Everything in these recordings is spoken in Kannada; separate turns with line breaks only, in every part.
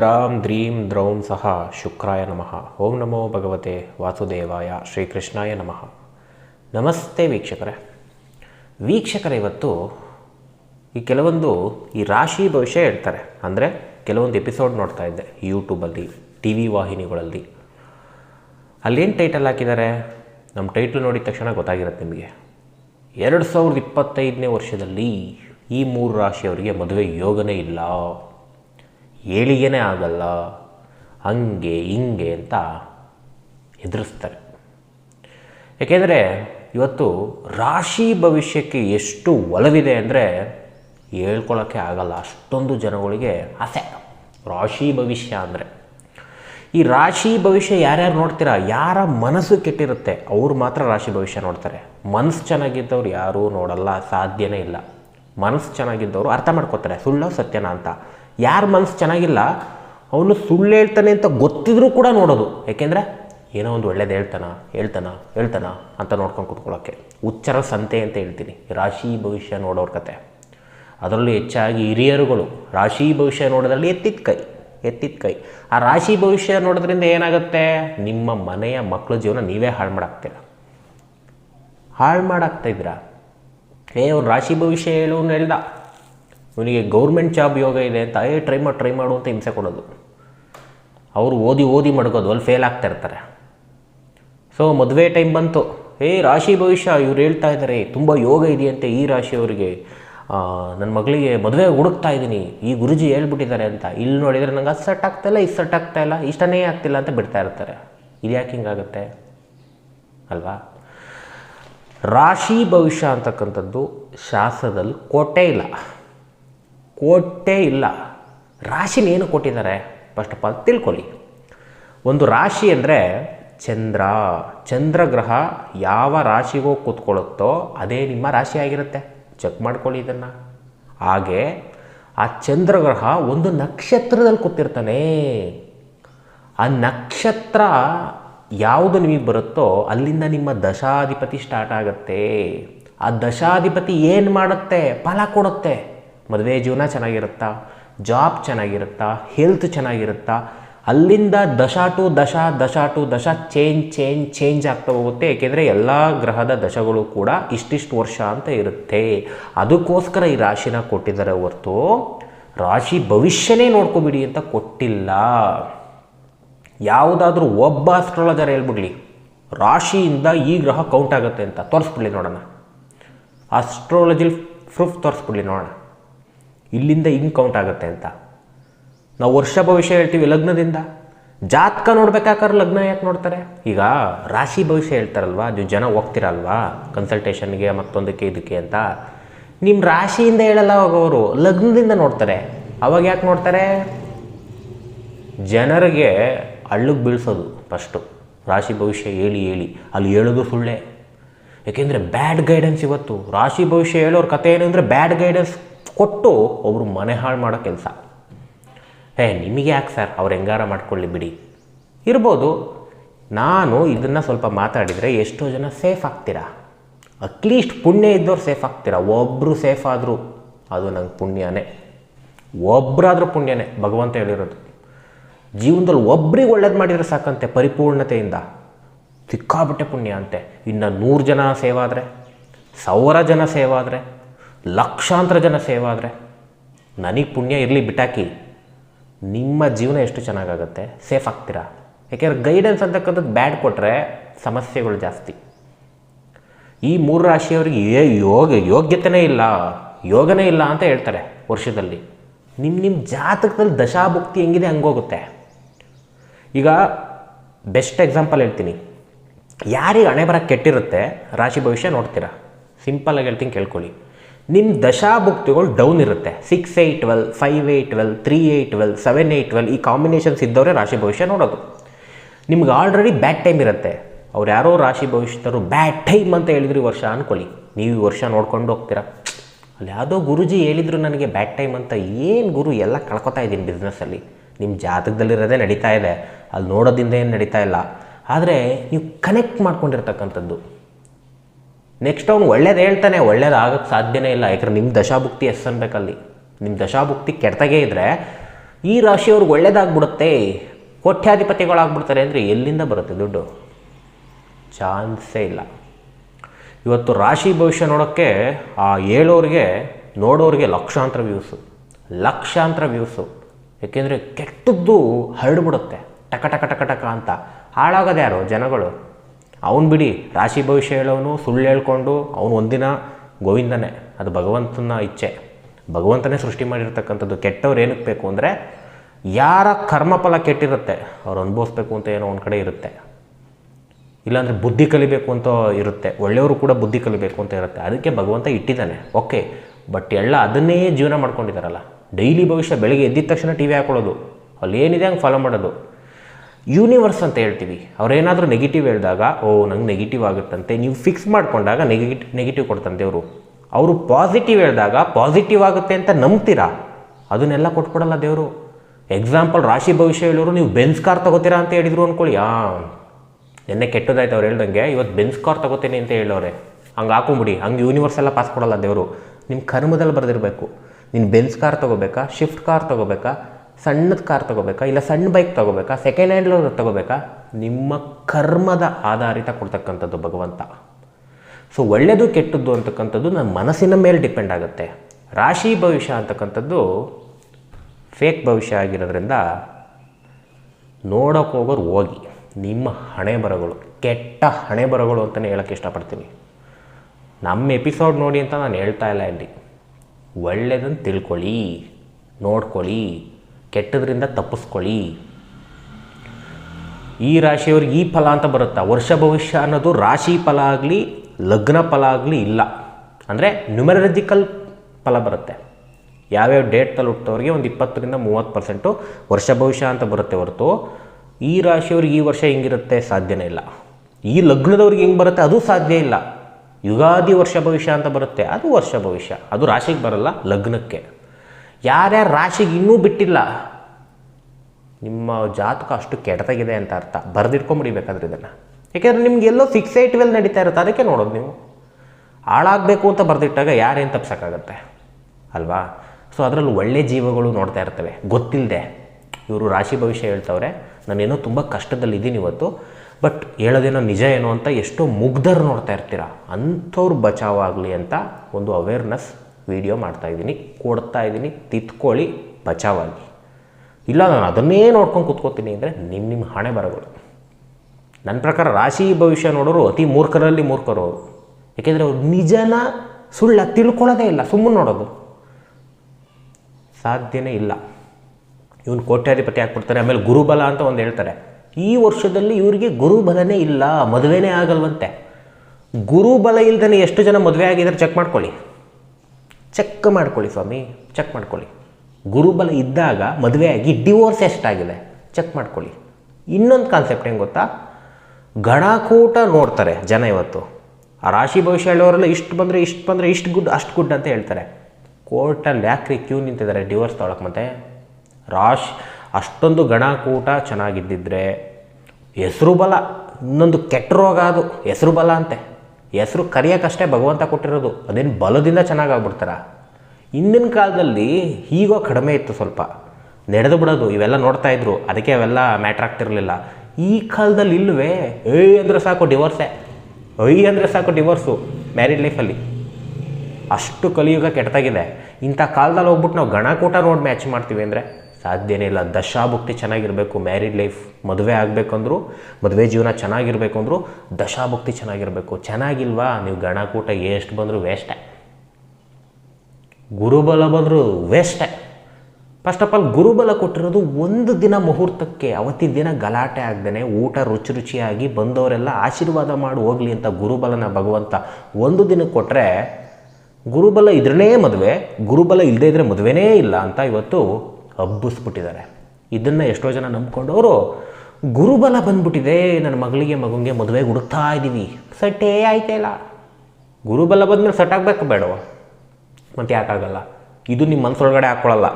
ದ್ರಾಂ ದ್ರೀಂ ದ್ರೌಂ ಸಹ ಶುಕ್ರಾಯ ನಮಃ. ಓಂ ನಮೋ ಭಗವತೆ ವಾಸುದೇವಾಯ ಶ್ರೀಕೃಷ್ಣಾಯ ನಮಃ. ನಮಸ್ತೆ ವೀಕ್ಷಕರೇ. ವೀಕ್ಷಕರೇ, ಇವತ್ತು ಈ ಕೆಲವೊಂದು ಈ ರಾಶಿ ಭವಿಷ್ಯ ಹೇಳ್ತಾರೆ. ಅಂದರೆ ಕೆಲವೊಂದು ಎಪಿಸೋಡ್ ನೋಡ್ತಾ ಇದ್ದೆ ಯೂಟ್ಯೂಬಲ್ಲಿ ಟಿ ವಿ ವಾಹಿನಿಗಳಲ್ಲಿ. ಅಲ್ಲೇನು ಟೈಟಲ್ ಹಾಕಿದ್ದಾರೆ? ನಮ್ಮ ಟೈಟ್ಲ್ ನೋಡಿದ ತಕ್ಷಣ ಗೊತ್ತಾಗಿರುತ್ತೆ ನಿಮಗೆ. ಎರಡು ಸಾವಿರದ ಇಪ್ಪತ್ತೈದನೇ ವರ್ಷದಲ್ಲಿ ಈ ಮೂರು ರಾಶಿಯವರಿಗೆ ಮದುವೆ ಯೋಗನೇ ಇಲ್ಲ. ಏಳಿಗೆನೇ ಆಗಲ್ಲ, ಹಂಗೆ ಹಿಂಗೆ ಅಂತ ಎದುರಿಸ್ತಾರೆ. ಏಕೆಂದರೆ ಇವತ್ತು ರಾಶಿ ಭವಿಷ್ಯಕ್ಕೆ ಎಷ್ಟು ಒಲವಿದೆ ಅಂದರೆ ಹೇಳ್ಕೊಳ್ಳೋಕ್ಕೆ ಆಗಲ್ಲ. ಅಷ್ಟೊಂದು ಜನಗಳಿಗೆ ಆಸೆ. ರಾಶಿ ಭವಿಷ್ಯ ಅಂದರೆ. ಈ ರಾಶಿ ಭವಿಷ್ಯ ಯಾರ್ಯಾರು ನೋಡ್ತೀರಾ? ಯಾರ ಮನಸ್ಸು ಕೆಟ್ಟಿರುತ್ತೆ, ಅವ್ರು ಮಾತ್ರ ರಾಶಿ ಭವಿಷ್ಯ ನೋಡ್ತಾರೆ. ಮನಸ್ಸು ಚೆನ್ನಾಗಿದ್ದವ್ರು ಯಾರೂ ನೋಡಲ್ಲ, ಸಾಧ್ಯನೇ ಇಲ್ಲ. ಮನಸ್ಸು ಚೆನ್ನಾಗಿದ್ದವರು ಅರ್ಥ ಮಾಡ್ಕೋತಾರೆ, ಸುಳ್ಳು ಸತ್ಯನ ಅಂತ. ಯಾರ ಮನಸ್ಸು ಚೆನ್ನಾಗಿಲ್ಲ, ಅವನು ಸುಳ್ಳು ಹೇಳ್ತಾನೆ ಅಂತ ಗೊತ್ತಿದ್ರೂ ಕೂಡ ನೋಡೋದು. ಯಾಕೆಂದರೆ ಏನೋ ಒಂದು ಒಳ್ಳೇದು ಹೇಳ್ತಾನ ಹೇಳ್ತಾನ ಹೇಳ್ತಾನ ಅಂತ ನೋಡ್ಕೊಂಡು ಕುತ್ಕೊಳ್ಳೋಕ್ಕೆ ಉಚ್ಚರ ಸಂತೆ ಅಂತ ಹೇಳ್ತೀನಿ. ರಾಶಿ ಭವಿಷ್ಯ ನೋಡೋರ ಕತೆ. ಅದರಲ್ಲೂ ಹೆಚ್ಚಾಗಿ ಹಿರಿಯರುಗಳು ರಾಶಿ ಭವಿಷ್ಯ ನೋಡೋದ್ರಲ್ಲಿ ಎತ್ತಿದ ಕೈ ಎತ್ತಿದ ಕೈ. ಆ ರಾಶಿ ಭವಿಷ್ಯ ನೋಡೋದ್ರಿಂದ ಏನಾಗುತ್ತೆ? ನಿಮ್ಮ ಮನೆಯ ಮಕ್ಕಳ ಜೀವನ ನೀವೇ ಹಾಳು ಮಾಡಾಕ್ತೀರ. ಹಾಳು ಮಾಡಾಕ್ತಾ ಇದ್ದೀರಾ? ಏ, ಅವ್ನು ರಾಶಿ ಭವಿಷ್ಯ ಹೇಳು ಅವ್ನು ಹೇಳ್ದ. ಇವನಿಗೆ ಗೌರ್ಮೆಂಟ್ ಜಾಬ್ ಯೋಗ ಇದೆ ಅಂತ ಏ ಟ್ರೈ ಮಾಡಿ ಟ್ರೈ ಮಾಡು ಅಂತ ಹಿಂಸೆ ಕೊಡೋದು. ಅವರು ಓದಿ ಓದಿ ಮಡ್ಕೋದು ಅಲ್ಲಿ ಫೇಲ್ ಆಗ್ತಾ ಇರ್ತಾರೆ. ಸೊ ಮದುವೆ ಟೈಮ್ ಬಂತು. ಏ ರಾಶಿ ಭವಿಷ್ಯ, ಇವ್ರು ಹೇಳ್ತಾ ಇದ್ದಾರೆ ತುಂಬ ಯೋಗ ಇದೆಯಂತೆ ಈ ರಾಶಿಯವರಿಗೆ ನನ್ನ ಮಗಳಿಗೆ ಮದುವೆ ಹುಡುಕ್ತಾ ಇದ್ದೀನಿ ಈ ಗುರುಜಿ ಹೇಳ್ಬಿಟ್ಟಿದ್ದಾರೆ ಅಂತ. ಇಲ್ಲಿ ನೋಡಿದರೆ ನಂಗೆ ಅದು ಸೆಟ್ ಆಗ್ತಾಯಿಲ್ಲ ಇದು ಸೆಟ್ ಆಗ್ತಾ ಇಲ್ಲ, ಇಷ್ಟನೇ ಆಗ್ತಿಲ್ಲ ಅಂತ ಬಿಡ್ತಾ ಇರ್ತಾರೆ. ಇದು ಯಾಕೆ ಹಿಂಗಾಗುತ್ತೆ ಅಲ್ವಾ? ರಾಶಿ ಭವಿಷ್ಯ ಅಂತಕ್ಕಂಥದ್ದು ಶಾಸ್ತ್ರದಲ್ಲಿ ಕೊಟ್ಟೇ ಇಲ್ಲ. ಕೊಟ್ಟೇ ಇಲ್ಲ. ರಾಶಿನ ಏನು ಕೊಟ್ಟಿದ್ದಾರೆ? ಫಸ್ಟ್ ಆಫ್ ಆಲ್ ತಿಳ್ಕೊಳ್ಳಿ. ಒಂದು ರಾಶಿ ಅಂದರೆ ಚಂದ್ರ. ಚಂದ್ರಗ್ರಹ ಯಾವ ರಾಶಿಗೂ ಕೂತ್ಕೊಳ್ಳುತ್ತೋ ಅದೇ ನಿಮ್ಮ ರಾಶಿ ಆಗಿರುತ್ತೆ. ಚೆಕ್ ಮಾಡ್ಕೊಳ್ಳಿ ಇದನ್ನು. ಹಾಗೆ ಆ ಚಂದ್ರಗ್ರಹ ಒಂದು ನಕ್ಷತ್ರದಲ್ಲಿ ಕೂತಿರ್ತಾನೆ. ಆ ನಕ್ಷತ್ರ ಯಾವುದು ನಿಮಗೆ ಬರುತ್ತೋ ಅಲ್ಲಿಂದ ನಿಮ್ಮ ದಶಾಧಿಪತಿ ಸ್ಟಾರ್ಟ್ ಆಗುತ್ತೆ. ಆ ದಶಾಧಿಪತಿ ಏನು ಮಾಡುತ್ತೆ? ಫಲ ಕೊಡುತ್ತೆ. ಮದುವೆ ಜೀವನ ಚೆನ್ನಾಗಿರುತ್ತಾ? ಜಾಬ್ ಚೆನ್ನಾಗಿರುತ್ತಾ? ಹೆಲ್ತ್ ಚೆನ್ನಾಗಿರುತ್ತಾ? ಅಲ್ಲಿಂದ ದಶ ಟು ದಶ ದಶ ಟು ದಶ ಚೇಂಜ್ ಚೇಂಜ್ ಚೇಂಜ್ ಆಗ್ತಾ ಹೋಗುತ್ತೆ. ಏಕೆಂದರೆ ಎಲ್ಲ ಗ್ರಹದ ದಶಗಳು ಕೂಡ ಇಷ್ಟಿಷ್ಟು ವರ್ಷ ಅಂತ ಇರುತ್ತೆ. ಅದಕ್ಕೋಸ್ಕರ ಈ ರಾಶಿನ ಕೊಟ್ಟಿದ್ದಾರೆ ಹೊರತು, ರಾಶಿ ಭವಿಷ್ಯನೇ ನೋಡ್ಕೊಬಿಡಿ ಅಂತ ಕೊಟ್ಟಿಲ್ಲ. ಯಾವುದಾದ್ರೂ ಒಬ್ಬ ಅಸ್ಟ್ರಾಲಜರ್ ಹೇಳ್ಬಿಡ್ಲಿ, ರಾಶಿಯಿಂದ ಈ ಗ್ರಹ ಕೌಂಟ್ ಆಗುತ್ತೆ ಅಂತ. ತೋರಿಸ್ಬಿಡ್ಲಿ ನೋಡೋಣ. ಅಸ್ಟ್ರಾಲಜಿಲ್ ಪ್ರೂಫ್ ತೋರಿಸ್ಬಿಡ್ಲಿ ನೋಡೋಣ. ಇಲ್ಲಿಂದ ಹಿಂಗೆ ಕೌಂಟ್ ಆಗುತ್ತೆ ಅಂತ. ನಾವು ವರ್ಷ ಭವಿಷ್ಯ ಹೇಳ್ತೀವಿ ಲಗ್ನದಿಂದ. ಜಾತಕ ನೋಡ್ಬೇಕಾದ್ರೆ ಲಗ್ನ ಯಾಕೆ ನೋಡ್ತಾರೆ? ಈಗ ರಾಶಿ ಭವಿಷ್ಯ ಹೇಳ್ತಾರಲ್ವಾ ನೀವು ಜನ ಹೋಗ್ತಿರಲ್ವಾ ಕನ್ಸಲ್ಟೇಷನ್ಗೆ ಮತ್ತೊಂದಕ್ಕೆ ಇದಕ್ಕೆ ಅಂತ. ನಿಮ್ಮ ರಾಶಿಯಿಂದ ಹೇಳಲ್ಲ ಅವರು ಲಗ್ನದಿಂದ ನೋಡ್ತಾರೆ. ಅವಾಗ ಯಾಕೆ ನೋಡ್ತಾರೆ? ಜನರಿಗೆ ಹಳ್ಳಕ್ಕೆ ಬೀಳ್ಸೋದು ಫಸ್ಟು ರಾಶಿ ಭವಿಷ್ಯ ಹೇಳಿ ಹೇಳಿ, ಅಲ್ಲಿ ಹೇಳೋದು ಸುಳ್ಳೆ. ಏಕೆಂದರೆ ಬ್ಯಾಡ್ ಗೈಡೆನ್ಸ್ ಇವತ್ತು. ರಾಶಿ ಭವಿಷ್ಯ ಹೇಳೋರ ಕತೆ ಅಂದರೆ ಬ್ಯಾಡ್ ಗೈಡೆನ್ಸ್ ಕೊಟ್ಟು ಒಬ್ಬರು ಮನೆ ಹಾಳು ಮಾಡೋ ಕೆಲಸ. ಹೇ, ನಿಮಗೆ ಯಾಕೆ ಸರ್ ಅವ್ರು ಹೆಂಗಾರ ಮಾಡ್ಕೊಳ್ಳಿ ಬಿಡಿ. ಇರ್ಬೋದು, ನಾನು ಇದನ್ನು ಸ್ವಲ್ಪ ಮಾತಾಡಿದರೆ ಎಷ್ಟೋ ಜನ ಸೇಫ್ ಆಗ್ತೀರಾ? ಅಟ್ಲೀಸ್ಟ್ ಪುಣ್ಯ ಇದ್ದವ್ರು ಸೇಫ್ ಆಗ್ತೀರಾ? ಒಬ್ಬರು ಸೇಫ್ ಆದರೂ ಅದು ನಂಗೆ ಪುಣ್ಯನೇ. ಒಬ್ಬರಾದರೂ ಪುಣ್ಯನೇ, ಭಗವಂತ ಹೇಳಿರೋದು. ಜೀವನದಲ್ಲಿ ಒಬ್ರಿಗೆ ಒಳ್ಳೇದು ಮಾಡಿದರೆ ಸಾಕಂತೆ, ಪರಿಪೂರ್ಣತೆಯಿಂದ. ಸಿಕ್ಕಾಬಿಟ್ಟೆ ಪುಣ್ಯ ಅಂತೆ. ಇನ್ನು ನೂರು ಜನ ಸೇವಾದರೆ ಸಾವಿರ ಜನ ಸೇವಾದರೆ ಲಕ್ಷಾಂತರ ಜನ ಸೇವ್ ಆದರೆ ನನಗೆ ಪುಣ್ಯ ಇರಲಿ ಬಿಟ್ಟಾಕಿ ನಿಮ್ಮ ಜೀವನ ಎಷ್ಟು ಚೆನ್ನಾಗಾಗುತ್ತೆ ಸೇಫ್ ಆಗ್ತೀರಾ? ಯಾಕೆಂದ್ರೆ ಗೈಡೆನ್ಸ್ ಅಂತಕ್ಕಂಥದ್ದು ಬ್ಯಾಡ್ ಕೊಟ್ಟರೆ ಸಮಸ್ಯೆಗಳು ಜಾಸ್ತಿ. ಈ ಮೂರು ರಾಶಿಯವರಿಗೆ ಏ, ಯೋಗ, ಯೋಗ್ಯತೆನೇ ಇಲ್ಲ, ಯೋಗನೇ ಇಲ್ಲ ಅಂತ ಹೇಳ್ತಾರೆ ವರ್ಷದಲ್ಲಿ. ನಿಮ್ಮ ನಿಮ್ಮ ಜಾತಕದಲ್ಲಿ ದಶಾಭುಕ್ತಿ ಹೆಂಗಿದೆ ಹಂಗೋಗುತ್ತೆ ಈಗ ಬೆಸ್ಟ್ ಎಕ್ಸಾಂಪಲ್ ಹೇಳ್ತೀನಿ. ಯಾರಿಗೆ ಹಣೆ ಬರ ಕೆಟ್ಟಿರುತ್ತೆ, ರಾಶಿ ಭವಿಷ್ಯ ನೋಡ್ತೀರಾ. ಸಿಂಪಲಾಗಿ ಹೇಳ್ತೀನಿ, ಕೇಳ್ಕೊಳ್ಳಿ. ನಿಮ್ಮ ದಶಾಭುಕ್ತಿಗಳು ಡೌನ್ ಇರುತ್ತೆ. Six eight twelve five eight twelve three eight twelve seven eight twelve ಈ ಕಾಂಬಿನೇಷನ್ಸ್ ಇದ್ದವರೇ ರಾಶಿ ಭವಿಷ್ಯ ನೋಡೋದು. ನಿಮ್ಗೆ ಆಲ್ರೆಡಿ ಬ್ಯಾಡ್ ಟೈಮ್ ಇರುತ್ತೆ. ಅವ್ರು ಯಾರೋ ರಾಶಿ ಭವಿಷ್ಯದವರು ಬ್ಯಾಡ್ ಟೈಮ್ ಅಂತ ಹೇಳಿದ್ರು ಈ ವರ್ಷ ಅನ್ಕೊಳ್ಳಿ. ನೀವು ಈ ವರ್ಷ ನೋಡ್ಕೊಂಡು ಹೋಗ್ತೀರಾ? ಅಲ್ಲಿ ಯಾವುದೋ ಗುರುಜಿ ಹೇಳಿದ್ರು ನನಗೆ ಬ್ಯಾಡ್ ಟೈಮ್ ಅಂತ. ಏನು ಗುರು? ಎಲ್ಲ ಕಳ್ಕೊತಾ ಇದ್ದೀನಿ ಬಿಸ್ನೆಸ್ಸಲ್ಲಿ ನಿಮ್ಮ ಜಾತಕದಲ್ಲಿರೋದೇ ನಡೀತಾ ಇದೆ. ಅಲ್ಲಿ ನೋಡೋದಿಂದ ಏನು ನಡೀತಾ ಇಲ್ಲ. ಆದರೆ ನೀವು ಕನೆಕ್ಟ್ ಮಾಡ್ಕೊಂಡಿರ್ತಕ್ಕಂಥದ್ದು. ನೆಕ್ಸ್ಟ್ ಅವ್ನು ಒಳ್ಳೇದು ಹೇಳ್ತಾನೆ, ಒಳ್ಳೇದು ಆಗೋಕ್ಕೆ ಸಾಧ್ಯನೇ ಇಲ್ಲ. ಯಾಕಂದ್ರೆ ನಿಮ್ಮ ದಶಾಭುಕ್ತಿ ಎಸ್ ಅನ್ಬೇಕಲ್ಲಿ. ನಿಮ್ಮ ದಶಾಭುಕ್ತಿ ಕೆಡ್ತಾಗೇ ಇದ್ದರೆ ಈ ರಾಶಿಯವ್ರಿಗೆ ಒಳ್ಳೇದಾಗ್ಬಿಡುತ್ತೆ. ಕೋಟ್ಯಾಧಿಪತಿಗಳಾಗ್ಬಿಡ್ತಾರೆ ಅಂದರೆ ಎಲ್ಲಿಂದ ಬರುತ್ತೆ ದುಡ್ಡು? ಚಾನ್ಸೇ ಇಲ್ಲ. ಇವತ್ತು ರಾಶಿ ಭವಿಷ್ಯ ನೋಡೋಕ್ಕೆ ಆ ಹೇಳೋರಿಗೆ ನೋಡೋರಿಗೆ ಲಕ್ಷಾಂತರ ವ್ಯೂಸು. ಲಕ್ಷಾಂತರ ವ್ಯೂಸು. ಏಕೆಂದರೆ ಕೆಟ್ಟದ್ದು ಹರಡ್ಬಿಡುತ್ತೆ. ಟಕ ಟಕ ಟಕ ಟಕ ಅಂತ. ಹಾಳಾಗೋದು ಯಾರು? ಜನಗಳು. ಅವನು ಬಿಡಿ, ರಾಶಿ ಭವಿಷ್ಯ ಹೇಳೋನು, ಸುಳ್ಳು ಹೇಳ್ಕೊಂಡು ಅವನು ಒಂದಿನ ಗೋವಿಂದನೇ. ಅದು ಭಗವಂತನ ಇಚ್ಛೆ. ಭಗವಂತನೇ ಸೃಷ್ಟಿ ಮಾಡಿರ್ತಕ್ಕಂಥದ್ದು ಕೆಟ್ಟವ್ರು ಏನಕ್ಕೆ ಬೇಕು ಅಂದರೆ, ಯಾರ ಕರ್ಮಫಲ ಕೆಟ್ಟಿರುತ್ತೆ, ಅವ್ರು ಅನುಭವಿಸ್ಬೇಕು ಅಂತ ಏನೋ ಒಂದು ಕಡೆ ಇರುತ್ತೆ. ಇಲ್ಲಾಂದರೆ ಬುದ್ಧಿ ಕಲಿಬೇಕು ಅಂತ ಇರುತ್ತೆ. ಒಳ್ಳೆಯವರು ಕೂಡ ಬುದ್ಧಿ ಕಲಿಬೇಕು ಅಂತ ಇರುತ್ತೆ. ಅದಕ್ಕೆ ಭಗವಂತ ಇಟ್ಟಿದ್ದಾನೆ. ಓಕೆ, ಬಟ್ ಎಲ್ಲ ಅದನ್ನೇ ಜೀವನ ಮಾಡ್ಕೊಂಡಿದ್ದಾರಲ್ಲ ಡೈಲಿ ಭವಿಷ್ಯ ಬೆಳಗ್ಗೆ ಎದ್ದಿದ ತಕ್ಷಣ ಟಿ ವಿ ಹಾಕೊಳ್ಳೋದು. ಅಲ್ಲಿ ಏನಿದೆ ಹಂಗೆ ಫಾಲೋ ಮಾಡೋದು. ಯೂನಿವರ್ಸ್ ಅಂತ ಹೇಳ್ತೀವಿ. ಅವ್ರೇನಾದರೂ ನೆಗೆಟಿವ್ ಹೇಳಿದಾಗ, ಓ, ನಂಗೆ ನೆಗೆಟಿವ್ ಆಗುತ್ತಂತೆ, ನೀವು ಫಿಕ್ಸ್ ಮಾಡಿಕೊಂಡಾಗ ನೆಗೆಟಿ ನೆಗೆಟಿವ್ ಕೊಡ್ತಾನೆ ದೇವರು ಅವರು ಪಾಸಿಟಿವ್ ಹೇಳಿದಾಗ ಪಾಸಿಟಿವ್ ಆಗುತ್ತೆ ಅಂತ ನಂಬ್ತೀರಾ? ಅದನ್ನೆಲ್ಲ ಕೊಟ್ಕೊಡಲ್ಲ ದೇವರು. ಎಕ್ಸಾಂಪಲ್ ರಾಶಿ ಭವಿಷ್ಯ ಹೇಳೋರು, ನೀವು ಬೆನ್ಸ್ ಕಾರ್ ತಗೋತೀರಾ ಅಂತ ಹೇಳಿದ್ರು ಅಂದ್ಕೊಳ್ಳಿ ಹಾಂ ನಿನ್ನೆ ಕೆಟ್ಟದಾಯ್ತು ಅವ್ರು ಹೇಳ್ದಂಗೆ, ಇವತ್ತು ಬೆನ್ಸ್ ಕಾರ್ ತಗೋತೀನಿ ಅಂತ ಹೇಳೋರೆ. ಹಂಗೆ ಹಾಕೊಂಬಿಡಿ, ಹಂಗೆ ಯೂನಿವರ್ಸ್ ಎಲ್ಲ ಪಾಸ್ ಕೊಡಲ್ಲ ದೇವರು. ನಿಮ್ಮ ಕರ್ಮದಲ್ಲಿ ಬರೆದಿರಬೇಕು. ನೀನು ಬೆನ್ಸ್ ಕಾರ್ ತೊಗೋಬೇಕಾ ಶಿಫ್ಟ್ ಕಾರ್ ತೊಗೋಬೇಕಾ ಸಣ್ಣದ ಕಾರ್ ತಗೋಬೇಕಾ? ಇಲ್ಲ ಸಣ್ಣ ಬೈಕ್ ತಗೋಬೇಕಾ? ಸೆಕೆಂಡ್ ಹ್ಯಾಂಡ್ ತೊಗೋಬೇಕಾ? ನಿಮ್ಮ ಕರ್ಮದ ಆಧಾರಿತ ಕೊಡ್ತಕ್ಕಂಥದ್ದು ಭಗವಂತ. ಸೊ ಒಳ್ಳೆಯದು ಕೆಟ್ಟದ್ದು ಅಂತಕ್ಕಂಥದ್ದು ನನ್ನ ಮನಸ್ಸಿನ ಮೇಲೆ ಡಿಪೆಂಡ್ ಆಗುತ್ತೆ. ರಾಶಿ ಭವಿಷ್ಯ ಅಂತಕ್ಕಂಥದ್ದು ಫೇಕ್ ಭವಿಷ್ಯ ಆಗಿರೋದ್ರಿಂದ ನೋಡೋಕೆ ಹೋಗೋರು ಹೋಗಿ. ನಿಮ್ಮ ಹಣೆ ಬರಗಳು, ಕೆಟ್ಟ ಹಣೆ ಬರಗಳು ಅಂತಲೇ ಹೇಳೋಕ್ಕೆ ಇಷ್ಟಪಡ್ತೀನಿ. ನಮ್ಮ ಎಪಿಸೋಡ್ ನೋಡಿ ಅಂತ ನಾನು ಹೇಳ್ತಾ ಇಲ್ಲ ಇಲ್ಲಿ ಒಳ್ಳೆಯದನ್ನು ತಿಳ್ಕೊಳ್ಳಿ, ನೋಡ್ಕೊಳ್ಳಿ. ಕೆಟ್ಟದ್ರಿಂದ ತಪ್ಪಿಸ್ಕೊಳ್ಳಿ. ಈ ರಾಶಿಯವ್ರಿಗೆ ಈ ಫಲ ಅಂತ ಬರುತ್ತಾ? ವರ್ಷ ಭವಿಷ್ಯ ಅನ್ನೋದು ರಾಶಿ ಫಲ ಆಗಲಿ, ಲಗ್ನ ಫಲ ಆಗಲಿ ಇಲ್ಲ. ಅಂದರೆ ನ್ಯೂಮರಜಿಕಲ್ ಫಲ ಬರುತ್ತೆ. ಯಾವ್ಯಾವ ಡೇಟಲ್ಲಿ ಹುಟ್ಟೋರಿಗೆ ಒಂದು ಇಪ್ಪತ್ತರಿಂದ ಮೂವತ್ತು ಪರ್ಸೆಂಟು ವರ್ಷ ಭವಿಷ್ಯ ಅಂತ ಬರುತ್ತೆ ಹೊರತು. ಈ ರಾಶಿಯವ್ರಿಗೆ ಈ ವರ್ಷ ಹೆಂಗಿರುತ್ತೆ? ಸಾಧ್ಯನೇ ಇಲ್ಲ. ಈ ಲಗ್ನದವ್ರಿಗೆ ಹೆಂಗೆ ಬರುತ್ತೆ? ಅದು ಸಾಧ್ಯ ಇಲ್ಲ. ಯುಗಾದಿ ವರ್ಷ ಭವಿಷ್ಯ ಅಂತ ಬರುತ್ತೆ. ಅದು ವರ್ಷ ಭವಿಷ್ಯ. ಅದು ರಾಶಿಗೆ ಬರಲ್ಲ, ಲಗ್ನಕ್ಕೆ. ಯಾರ್ಯಾರು ರಾಶಿಗೆ ಇನ್ನೂ ಬಿಟ್ಟಿಲ್ಲ, ನಿಮ್ಮ ಜಾತಕ ಅಷ್ಟು ಕೆಟ್ಟದಾಗಿದೆ ಅಂತ ಅರ್ಥ. ಬರೆದಿಟ್ಕೊಂಬಿಡಿಬೇಕಾದ್ರೆ ಇದನ್ನು. ಯಾಕೆಂದರೆ ಎಲ್ಲೋ ಏಯ್ಟ್ ವೆಲ್ ನಡೀತಾ ಇರುತ್ತೆ, ಅದಕ್ಕೆ ನೋಡೋದು ನೀವು. ಹಾಳಾಗಬೇಕು ಅಂತ ಬರೆದಿಟ್ಟಾಗ ಯಾರೇನು ತಪ್ಸೋಕ್ಕಾಗತ್ತೆ? ಅಲ್ವಾ? ಸೊ ಅದರಲ್ಲಿ ಒಳ್ಳೆ ಜೀವಗಳು ನೋಡ್ತಾ ಇರ್ತವೆ. ಗೊತ್ತಿಲ್ಲದೆ ಇವರು ರಾಶಿ ಭವಿಷ್ಯ ಹೇಳ್ತವ್ರೆ, ನಾನೇನೋ ತುಂಬ ಕಷ್ಟದಲ್ಲಿದ್ದೀನಿ ಇವತ್ತು, ಬಟ್ ಹೇಳೋದೇನೋ ನಿಜ ಏನೋ ಅಂತ ಎಷ್ಟೋ ಮುಗ್ಧರು ನೋಡ್ತಾ ಇರ್ತೀರ. ಅಂಥವ್ರು ಬಚಾವಾಗಲಿ ಅಂತ ಒಂದು ಅವೇರ್ನೆಸ್ ವಿಡಿಯೋ ಮಾಡ್ತಾಯಿದ್ದೀನಿ ಕೊಡ್ತಾ ಇದ್ದೀನಿ, ತಿತ್ಕೊಳ್ಳಿ, ಬಚಾವಾಗಿ. ಇಲ್ಲ, ನಾನು ಅದನ್ನೇ ನೋಡ್ಕೊಂಡು ಕೂತ್ಕೋತೀನಿ ಅಂದರೆ ನಿಮ್ಮ ನಿಮ್ಮ ಹಣೆ ಬರಗಳು ನನ್ನ ಪ್ರಕಾರ ರಾಶಿ ಭವಿಷ್ಯ ನೋಡೋರು ಅತಿ ಮೂರ್ಖರಲ್ಲಿ ಮೂರ್ಖರು ಅವರು. ಯಾಕೆಂದರೆ ಅವ್ರು ನಿಜನ ಸುಳ್ಳ ತಿಳ್ಕೊಳ್ಳೋದೇ ಇಲ್ಲ, ಸುಮ್ಮನೆ ನೋಡೋದು. ಸಾಧ್ಯನೇ ಇಲ್ಲ. ಇವನು ಕೋಟ್ಯಾಧಿಪತಿ ಹಾಕ್ಬಿಡ್ತಾರೆ ಆಮೇಲೆ ಗುರುಬಲ ಅಂತ ಒಂದು ಹೇಳ್ತಾರೆ. ಈ ವರ್ಷದಲ್ಲಿ ಇವರಿಗೆ ಗುರುಬಲನೇ ಇಲ್ಲ, ಮದುವೆನೇ ಆಗಲ್ವಂತೆ. ಗುರುಬಲ ಇಲ್ದೇ ಎಷ್ಟು ಜನ ಮದುವೆ ಆಗಿದ್ದಾರೆ ಚೆಕ್ ಮಾಡ್ಕೊಳ್ಳಿ. ಚೆಕ್ ಮಾಡ್ಕೊಳ್ಳಿ ಸ್ವಾಮಿ, ಚೆಕ್ ಮಾಡ್ಕೊಳ್ಳಿ. ಗುರುಬಲ ಇದ್ದಾಗ ಮದುವೆಯಾಗಿ ಡಿವೋರ್ಸ್ ಎಷ್ಟಾಗಿದೆ? ಚೆಕ್ ಮಾಡ್ಕೊಳ್ಳಿ. ಇನ್ನೊಂದು ಕಾನ್ಸೆಪ್ಟ್ ಹೆಂಗೆ ಗೊತ್ತಾ? ಗಣಕೂಟ ನೋಡ್ತಾರೆ ಜನ ಇವತ್ತು. ಆ ರಾಶಿ ಭವಿಷ್ಯ ಹೇಳೋರೆಲ್ಲ ಇಷ್ಟು ಬಂದರೆ ಇಷ್ಟು ಬಂದರೆ ಇಷ್ಟು ಗುಡ್, ಅಷ್ಟು ಗುಡ್ ಅಂತ ಹೇಳ್ತಾರೆ. ಕೋರ್ಟಲ್ಲಿ ಯಾಕ್ರಿ ಕ್ಯೂ ನಿಂತಿದ್ದಾರೆ ಡಿವೋರ್ಸ್ ತೊಗೊಳಕ್ಕೆ ಮತ್ತೆ? ರಾಶಿ, ಅಷ್ಟೊಂದು ಗಣಕೂಟ ಚೆನ್ನಾಗಿದ್ದಿದ್ರೆ ಹೆಸರು ಬಲ, ಇನ್ನೊಂದು ಕೆಟ್ಟ ರೋಗ ಅದು, ಹೆಸರು ಬಲ ಅಂತೆ. ಹೆಸರು ಕರೆಯೋಕ್ಕಷ್ಟೇ ಭಗವಂತ ಕೊಟ್ಟಿರೋದು. ಅದೇನು ಬಲದಿಂದ ಚೆನ್ನಾಗಾಗ್ಬಿಡ್ತಾರ? ಹಿಂದಿನ ಕಾಲದಲ್ಲಿ ಹೀಗೋ ಕಡಿಮೆ ಇತ್ತು ಸ್ವಲ್ಪ. ನಡೆದು ಬಿಡೋದು, ಇವೆಲ್ಲ ನೋಡ್ತಾ ಇದ್ರು. ಅದಕ್ಕೆ ಅವೆಲ್ಲ ಮ್ಯಾಟ್ರ್ ಆಗ್ತಿರಲಿಲ್ಲ. ಈ ಕಾಲದಲ್ಲಿ ಇಲ್ಲವೇ ಏಯ್ ಅಂದರೆ ಸಾಕು ಡಿವೋರ್ಸೇ. ಐ ಅಂದರೆ ಸಾಕು ಡಿವೋರ್ಸು ಮ್ಯಾರಿಡ್ ಲೈಫಲ್ಲಿ. ಅಷ್ಟು ಕಲಿಯುಗ ಕೆಟ್ಟದಾಗಿದೆ. ಇಂಥ ಕಾಲದಲ್ಲಿ ಹೋಗ್ಬಿಟ್ಟು ನಾವು ಗಣಕೂಟ ನೋಡಿ ಮ್ಯಾಚ್ ಮಾಡ್ತೀವಿ ಅಂದರೆ? ಸಾಧ್ಯನೇ ಇಲ್ಲ. ದಶಾಭುಕ್ತಿ ಚೆನ್ನಾಗಿರಬೇಕು ಮ್ಯಾರಿಡ್ ಲೈಫ್ ಮದುವೆ ಆಗಬೇಕಂದ್ರು, ಮದುವೆ ಜೀವನ ಚೆನ್ನಾಗಿರಬೇಕು ಅಂದರು ದಶಾಭುಕ್ತಿ ಚೆನ್ನಾಗಿರಬೇಕು. ಚೆನ್ನಾಗಿಲ್ವಾ? ನೀವು ಗಣಕೂಟ ಎಷ್ಟು ಬಂದರೂ ವೇಸ್ಟೆ ಗುರುಬಲ ಬಂದರೂ ವೇಸ್ಟೆ ಫಸ್ಟ್ ಆಫ್ ಆಲ್ ಗುರುಬಲ ಕೊಟ್ಟಿರೋದು ಒಂದು ದಿನ ಮುಹೂರ್ತಕ್ಕೆ ಅವತ್ತಿನ ದಿನ ಗಲಾಟೆ ಆಗ್ದೇ ಊಟ ರುಚಿ ರುಚಿಯಾಗಿ ಬಂದವರೆಲ್ಲ ಆಶೀರ್ವಾದ ಮಾಡಿ, ಹೋಗಲಿ ಅಂತ ಗುರುಬಲನ ಭಗವಂತ ಒಂದು ದಿನ ಕೊಟ್ಟರೆ ಗುರುಬಲ ಇದ್ರೇ ಮದುವೆ, ಗುರುಬಲ ಇಲ್ಲದೇ ಇದ್ದರೆ ಮದುವೆನೇ ಇಲ್ಲ ಅಂತ ಇವತ್ತು ಹಬ್ಬಿಸ್ಬಿಟ್ಟಿದ್ದಾರೆ. ಇದನ್ನು ಎಷ್ಟೋ ಜನ ನಂಬ್ಕೊಂಡವರು ಗುರುಬಲ ಬಂದ್ಬಿಟ್ಟಿದೆ, ನನ್ನ ಮಗಳಿಗೆ, ಮಗುಂಗೆ ಮದುವೆಗೆ ಹುಡುಕ್ತಾ ಇದ್ದೀವಿ ಸಟ್ಟೇ ಆಯ್ತಾ ಇಲ್ಲ. ಗುರುಬಲ ಬಂದಮೇಲೆ ಸಟ್ ಆಗಬೇಕು ಬೇಡವ? ಮತ್ತು ಯಾಕಾಗಲ್ಲ? ಇದು ನಿಮ್ಮ ಮನಸ್ಸೊಳಗಡೆ ಹಾಕ್ಕೊಳ್ಳಲ್ಲ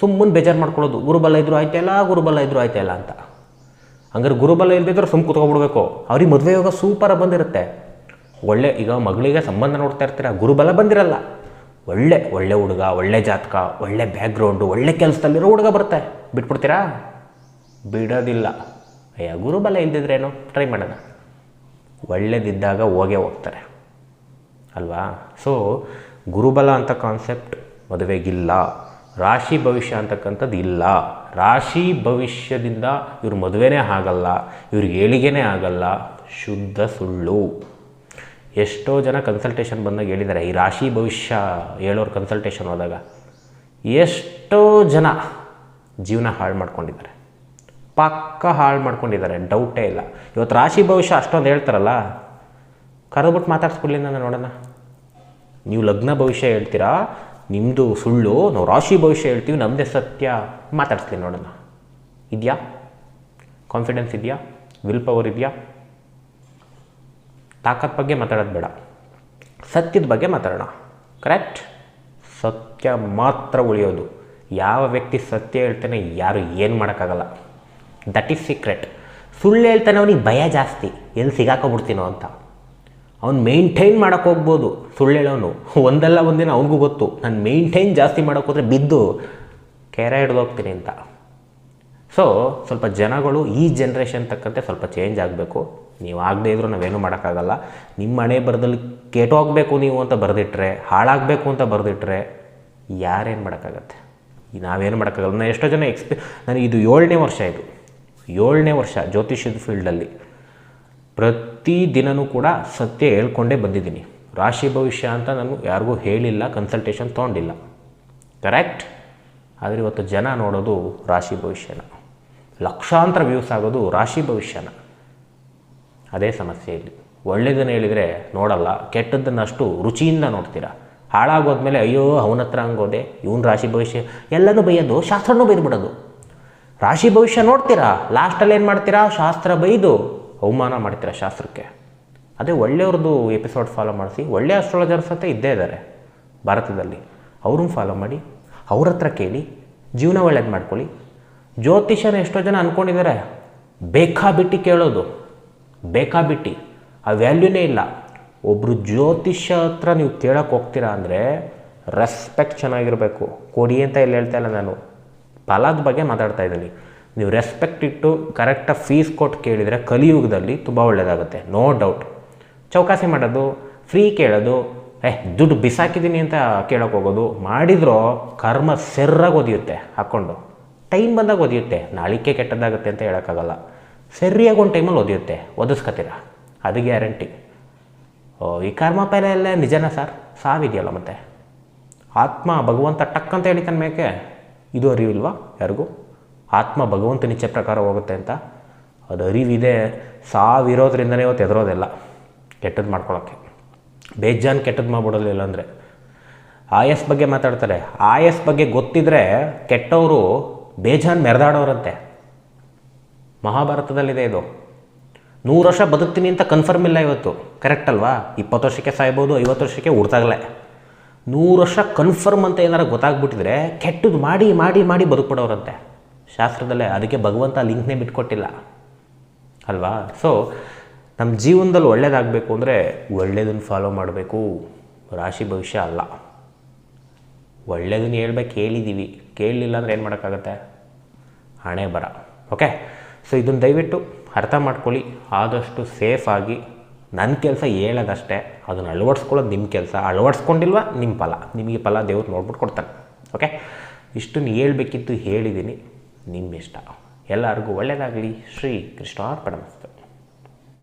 ಸುಮ್ಮನೆ ಬೇಜಾರು ಮಾಡ್ಕೊಳ್ಳೋದು. ಗುರುಬಲ ಇದ್ರು ಆಯ್ತಾ ಇಲ್ಲ, ಗುರುಬಲ ಇದ್ರು ಆಯ್ತಾ ಇಲ್ಲ ಅಂತ. ಹಂಗಾರೆ ಗುರುಬಲ ಇಲ್ದಿದ್ರೆ ಸುಮ್ಮ ಕುತ್ಕೊಬಿಡ್ಬೇಕು ಅವ್ರಿಗೆ ಮದುವೆ ಯೋಗ ಸೂಪರಾಗಿ ಬಂದಿರುತ್ತೆ. ಒಳ್ಳೆ, ಈಗ ಮಗಳಿಗೆ ಸಂಬಂಧ ನೋಡ್ತಾ ಇರ್ತೀರ, ಗುರುಬಲ ಬಂದಿರಲ್ಲ. ಒಳ್ಳೆ ಒಳ್ಳೆ ಹುಡುಗ, ಒಳ್ಳೆ ಜಾತಕ, ಒಳ್ಳೆ ಬ್ಯಾಕ್ಗ್ರೌಂಡು ಒಳ್ಳೆ ಕೆಲಸದಲ್ಲಿರೋ ಹುಡುಗ ಬರುತ್ತೆ ಬಿಟ್ಬಿಡ್ತೀರಾ? ಬಿಡೋದಿಲ್ಲ. ಅಯ್ಯ ಗುರುಬಲ ಇಲ್ದಿದ್ರೇನು? ಟ್ರೈ ಮಾಡೋಣ. ಒಳ್ಳೇದಿದ್ದಾಗ ಹೋಗೇ ಹೋಗ್ತಾರೆ. ಅಲ್ವಾ? ಸೊ ಗುರುಬಲ ಅಂತ ಕಾನ್ಸೆಪ್ಟ್ ಮದುವೆಗಿಲ್ಲ. ರಾಶಿ ಭವಿಷ್ಯ ಅಂತಕ್ಕಂಥದ್ದು ಇಲ್ಲ. ರಾಶಿ ಭವಿಷ್ಯದಿಂದ ಇವ್ರ ಮದುವೆನೇ ಆಗಲ್ಲ. ಇವ್ರಿಗೆ ಏಳಿಗೆನೇ ಆಗಲ್ಲ. ಶುದ್ಧ ಸುಳ್ಳು. ಎಷ್ಟೋ ಜನ ಕನ್ಸಲ್ಟೇಷನ್ ಬಂದಾಗ ಹೇಳಿದ್ದಾರೆ, ಈ ರಾಶಿ ಭವಿಷ್ಯ ಹೇಳೋರು ಕನ್ಸಲ್ಟೇಷನ್ ಹೋದಾಗ ಎಷ್ಟೋ ಜನ ಜೀವನ ಹಾಳು ಮಾಡ್ಕೊಂಡಿದ್ದಾರೆ. ಪಕ್ಕ ಹಾಳು ಮಾಡ್ಕೊಂಡಿದ್ದಾರೆ ಡೌಟೇ ಇಲ್ಲ. ಇವತ್ತು ರಾಶಿ ಭವಿಷ್ಯ ಅಷ್ಟೊಂದು ಹೇಳ್ತಾರಲ್ಲ ಕರೆದ್ಬಿಟ್ಟು ಮಾತಾಡ್ಸ್ಕೊಳ್ಳಿ ನಾನು ನೋಡೋಣ. ನೀವು ಲಗ್ನ ಭವಿಷ್ಯ ಹೇಳ್ತೀರಾ ನಿಮ್ಮದು ಸುಳ್ಳು, ನಾವು ರಾಶಿ ಭವಿಷ್ಯ ಹೇಳ್ತೀವಿ ನಮ್ಮದೇ ಸತ್ಯ, ಮಾತಾಡ್ಸ್ತೀನಿ ನೋಡೋಣ. ಇದೆಯಾ? ಕಾನ್ಫಿಡೆನ್ಸ್ ಇದೆಯಾ? ವಿಲ್ ಪವರ್ ಇದೆಯಾ? ತಾಕತ್ ಬಗ್ಗೆ ಮಾತಾಡೋದು ಬೇಡ. ಸತ್ಯದ ಬಗ್ಗೆ ಮಾತಾಡೋಣ. ಕರೆಕ್ಟ್ ಸತ್ಯ ಮಾತ್ರ ಉಳಿಯೋದು. ಯಾವ ವ್ಯಕ್ತಿ ಸತ್ಯ ಹೇಳ್ತಾನೆ, ಯಾರು ಏನು ಮಾಡೋಕ್ಕಾಗಲ್ಲ. ದಟ್ ಈಸ್ ಸೀಕ್ರೆಟ್ ಸುಳ್ಳು ಹೇಳ್ತಾನೆ ಅವನಿಗೆ ಭಯ ಜಾಸ್ತಿ. ಎಲ್ಲಿ ಸಿಗಾಕೊಬಿಡ್ತೀನೋ ಅಂತ. ಅವ್ನು ಮೇಂಟೈನ್ ಮಾಡೋಕ್ಕೆ ಹೋಗ್ಬೋದು. ಸುಳ್ಳು ಹೇಳೋನು. ಒಂದಲ್ಲ ಒಂದಿನ ಅವನಿಗೂ ಗೊತ್ತು. ನಾನು ಮೇಂಟೈನ್ ಜಾಸ್ತಿ ಮಾಡೋಕೆ ಹೋದರೆ ಬಿದ್ದು ಕೆರೆ ಹಿಡ್ದೋಗ್ತೀನಿ ಅಂತ. ಸೊ ಸ್ವಲ್ಪ ಜನಗಳು ಈ ಜನ್ರೇಷನ್ ತಕ್ಕಂತೆ ಸ್ವಲ್ಪ ಚೇಂಜ್ ಆಗಬೇಕು. ನೀವು ಆಗದೇ ಇದ್ರೂ ನಾವೇನು ಮಾಡೋಕ್ಕಾಗಲ್ಲ. ನಿಮ್ಮ ಹಣೆ ಬರದಲ್ಲಿ ಕೆಟ್ಟೋಗಬೇಕು ನೀವು ಅಂತ ಬರೆದಿಟ್ರೆ, ಹಾಳಾಗಬೇಕು ಅಂತ ಬರೆದಿಟ್ರೆ ಯಾರೇನು ಮಾಡೋಕ್ಕಾಗತ್ತೆ? ನಾವೇನು ಮಾಡೋಕ್ಕಾಗಲ್ಲ. ನಾನು ಎಷ್ಟೋ ಜನ ಎಕ್ಸ್ಪಿ ನನಗೆ ಇದು ಏಳನೇ ವರ್ಷ ಇದು. ಏಳನೇ ವರ್ಷ ಜ್ಯೋತಿಷ್ಯದ ಫೀಲ್ಡಲ್ಲಿ ಪ್ರತಿ ದಿನವೂ ಕೂಡ ಸತ್ಯ ಹೇಳ್ಕೊಂಡೇ ಬಂದಿದ್ದೀನಿ. ರಾಶಿ ಭವಿಷ್ಯ ಅಂತ ನಾನು ಯಾರಿಗೂ ಹೇಳಿಲ್ಲ ಕನ್ಸಲ್ಟೇಷನ್ ತೊಗೊಂಡಿಲ್ಲ. ಕರೆಕ್ಟ್ ಆದರೆ ಇವತ್ತು ಜನ ನೋಡೋದು ರಾಶಿ ಭವಿಷ್ಯನ. ಲಕ್ಷಾಂತರ ವ್ಯೂಸ್ ಆಗೋದು ರಾಶಿ ಭವಿಷ್ಯನ. ಅದೇ ಸಮಸ್ಯೆ ಇಲ್ಲಿ. ಒಳ್ಳೆಯದನ್ನು ಹೇಳಿದರೆ ನೋಡಲ್ಲ, ಕೆಟ್ಟದ್ದನ್ನಷ್ಟು ರುಚಿಯಿಂದ ನೋಡ್ತೀರಾ? ಹಾಳಾಗೋದ್ಮೇಲೆ ಅಯ್ಯೋ, ಅವನ ಹತ್ರ ಹಂಗೋದೆ, ಇವನು ರಾಶಿ ಭವಿಷ್ಯ, ಎಲ್ಲನೂ ಬೈಯೋದು, ಶಾಸ್ತ್ರನೂ ಬೈದ್ಬಿಡೋದು. ರಾಶಿ ಭವಿಷ್ಯ ನೋಡ್ತೀರಾ? ಲಾಸ್ಟಲ್ಲಿ ಏನು ಮಾಡ್ತೀರಾ? ಶಾಸ್ತ್ರ ಬೈದು ಅವಮಾನ ಮಾಡ್ತೀರಾ ಶಾಸ್ತ್ರಕ್ಕೆ? ಅದೇ ಒಳ್ಳೆಯವ್ರದ್ದು ಎಪಿಸೋಡ್ ಫಾಲೋ ಮಾಡಿಸಿ, ಒಳ್ಳೆಯ ಅಸ್ಟ್ರಾಲಜರ್ಸ್ ಅಂತ ಇದ್ದೇ ಇದ್ದಾರೆ ಭಾರತದಲ್ಲಿ. ಅವ್ರನ್ನ ಫಾಲೋ ಮಾಡಿ, ಅವ್ರ ಹತ್ರ ಕೇಳಿ, ಜೀವನ ಒಳ್ಳೇದು ಮಾಡ್ಕೊಳ್ಳಿ. ಜ್ಯೋತಿಷನ ಎಷ್ಟೋ ಜನ ಅಂದ್ಕೊಂಡಿದ್ದಾರೆ ಬೇಕಾಬಿಟ್ಟು ಕೇಳೋದು. ಬೇಕಾಬಿಟ್ಟು. ಆ ವ್ಯಾಲ್ಯೂನೇ ಇಲ್ಲ. ಒಬ್ಬರು ಜ್ಯೋತಿಷ್ಯ ಹತ್ರ ನೀವು ಕೇಳೋಕೆ ಹೋಗ್ತೀರಾ ಅಂದರೆ ರೆಸ್ಪೆಕ್ಟ್ ಚೆನ್ನಾಗಿರಬೇಕು. ಕೊಡಿ ಅಂತ ಇಲ್ಲಿ ಹೇಳ್ತಾ ಇಲ್ಲ ನಾನು. ಫಲದ ಬಗ್ಗೆ ಮಾತಾಡ್ತಾ ಇದ್ದೀನಿ. ನೀವು ರೆಸ್ಪೆಕ್ಟ್ ಇಟ್ಟು ಕರೆಕ್ಟಾಗಿ ಫೀಸ್ ಕೊಟ್ಟು ಕೇಳಿದರೆ ಕಲಿಯುಗದಲ್ಲಿ ತುಂಬ ಒಳ್ಳೆಯದಾಗುತ್ತೆ ನೋ ಡೌಟ್ ಚೌಕಾಸಿ ಮಾಡೋದು ಫ್ರೀ ಕೇಳೋದು, ಏ, ದುಡ್ಡು ಬಿಸಾಕಿದ್ದೀನಿ ಅಂತ ಕೇಳೋಕೆ ಹೋಗೋದು, ಮಾಡಿದ್ರೂ ಕರ್ಮ ಸೆರ್ರಾಗಿ ಒದಿಯುತ್ತೆ, ಹಾಕ್ಕೊಂಡು. ಟೈಮ್ ಬಂದಾಗ ಒದಿಯುತ್ತೆ. ನಾಳಿಕೆ ಕೆಟ್ಟದಾಗುತ್ತೆ ಅಂತ ಹೇಳೋಕ್ಕಾಗಲ್ಲ. ಸರಿಯಾಗಿ ಒಂದು ಟೈಮಲ್ಲಿ ಒದಿಯುತ್ತೆ, ಒದಿಸ್ಕೊತೀರ? ಅದು ಗ್ಯಾರಂಟಿ ಓ, ಈ ಕರ್ಮ ಎಲ್ಲ ನಿಜನಾ ಸರ್ ಸಾವಿದೆಯಲ್ಲ ಮತ್ತೆ? ಆತ್ಮ ಭಗವಂತ ಟಕ್ ಅಂತ ಹೇಳಿತಾನೆ ಮೇಕೆ? ಇದು ಅರಿವಿಲ್ವಾ ಯಾರಿಗೂ? ಆತ್ಮ ಭಗವಂತ ಇಚ್ಛೆ ಪ್ರಕಾರ ಹೋಗುತ್ತೆ ಅಂತ? ಅದು ಅರಿವಿದೆ, ಸಾವಿರೋದ್ರಿಂದನೇ ಇವತ್ತು ಎದುರೋದೆಲ್ಲ ಕೆಟ್ಟದ್ದು ಮಾಡ್ಕೊಳ್ಳೋಕ್ಕೆ ಬೇಜಾನ್ ಕೆಟ್ಟದ್ದು ಮಾಡ್ಬಿಡೋದಿಲ್ಲ ಅಂದರೆ. ಆಯಸ್ ಬಗ್ಗೆ ಮಾತಾಡ್ತಾರೆ. ಆಯಸ್ ಬಗ್ಗೆ ಗೊತ್ತಿದ್ರೆ ಕೆಟ್ಟವರು ಬೇಜಾನ್ ಮೆರೆದಾಡೋರಂತೆ. ಮಹಾಭಾರತದಲ್ಲಿದೆ ಇದು. ನೂರು ವರ್ಷ ಬದುಕ್ತೀನಿ ಅಂತ ಕನ್ಫರ್ಮ್ ಇಲ್ಲ ಇವತ್ತು. ಕರೆಕ್ಟ್ ಅಲ್ವಾ? ಇಪ್ಪತ್ತು ವರ್ಷಕ್ಕೆ ಸಾಯ್ಬೋದು, ಐವತ್ತು ವರ್ಷಕ್ಕೆ ಹುಡ್ತಾಗಲೇ. ನೂರು ವರ್ಷ ಕನ್ಫರ್ಮ್ ಅಂತ ಏನಾರು ಗೊತ್ತಾಗ್ಬಿಟ್ಟಿದ್ರೆ ಕೆಟ್ಟದ್ದು ಮಾಡಿ ಮಾಡಿ ಮಾಡಿ ಬದುಕ್ಬಿಡೋರಂತೆ. ಶಾಸ್ತ್ರದಲ್ಲೇ ಅದಕ್ಕೆ ಭಗವಂತ ಲಿಂಕ್ನೇ ಬಿಟ್ಕೊಟ್ಟಿಲ್ಲ. ಅಲ್ವಾ? ಸೊ ನಮ್ಮ ಜೀವನದಲ್ಲಿ ಒಳ್ಳೇದಾಗಬೇಕು ಅಂದರೆ ಒಳ್ಳೇದನ್ನು ಫಾಲೋ ಮಾಡಬೇಕು. ರಾಶಿ ಭವಿಷ್ಯ ಅಲ್ಲ. ಒಳ್ಳೇದನ್ನು ಹೇಳ್ಬೇಕು ಕೇಳಿದ್ದೀವಿ ಕೇಳಲಿಲ್ಲ ಅಂದರೆ ಏನು ಮಾಡೋಕ್ಕಾಗತ್ತೆ? ಹಣೆ ಬರ. ಓಕೆ ಸೊ ಇದನ್ನು ದಯವಿಟ್ಟು ಅರ್ಥ ಮಾಡ್ಕೊಳ್ಳಿ. ಆದಷ್ಟು ಸೇಫಾಗಿ ನನ್ನ ಕೆಲಸ ಹೇಳೋದಷ್ಟೇ, ಅದನ್ನು ಅಳವಡಿಸ್ಕೊಳ್ಳೋದು ನಿಮ್ಮ ಕೆಲಸ. ಅಳವಡಿಸ್ಕೊಂಡಿಲ್ವ? ನಿಮ್ಮ ಫಲ. ನಿಮಗೆ ಫಲ ದೇವ್ರು ನೋಡ್ಬಿಟ್ಟು ಕೊಡ್ತಾನೆ. ಓಕೆ ಇಷ್ಟನ್ನು ಹೇಳ್ಬೇಕಿತ್ತು ಹೇಳಿದ್ದೀನಿ ನಿಮ್ಮ ಇಷ್ಟ ಎಲ್ಲರಿಗೂ ಒಳ್ಳೆಯದಾಗಲಿ ಶ್ರೀ ಕೃಷ್ಣಾರ್ಪಣ.